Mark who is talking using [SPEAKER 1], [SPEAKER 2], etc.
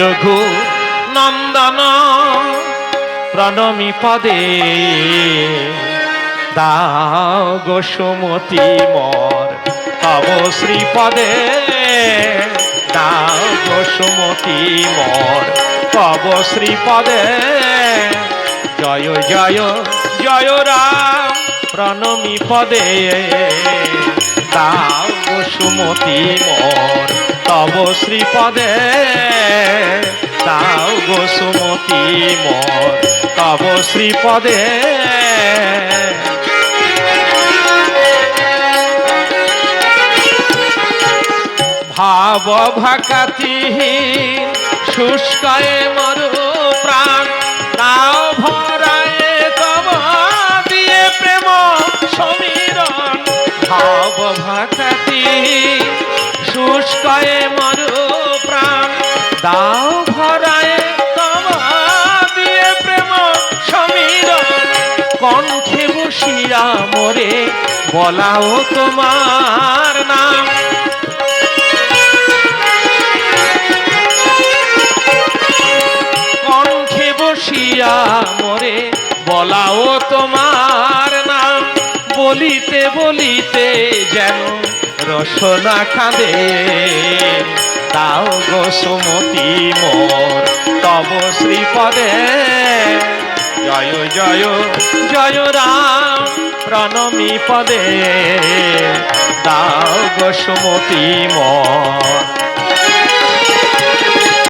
[SPEAKER 1] রঘু নন্দন প্রণমী পদে। দাও মর তব শ্রীপদে। দাও গোসমতি মর তব শ্রীপদে। জয় জয় জয় রাম প্রণমী পদে। দাও মর তব শ্রীপদে। দাও তব শ্রীপদে। ভাব ভাকাতিহীন শুষ্কায় মরু প্রাণ তাও ভরায় তব দিয়ে প্রেম সমীরণ। ভাব ভাকাতিহীন শুষ্কায় মরু প্রাণ দাও কণ্ঠে মোরে বলাও তোমার নাম। কণ্ঠে বসিয়া মোরে, বলাও তোমার নাম। বলিতে বলিতে যেন রসনা কাঁদে। তাও গো সুমতি মোর, তব শ্রীপদে। জয় জয় জয় রাম। প্রণমী পদে দাও গো সুমতি মোর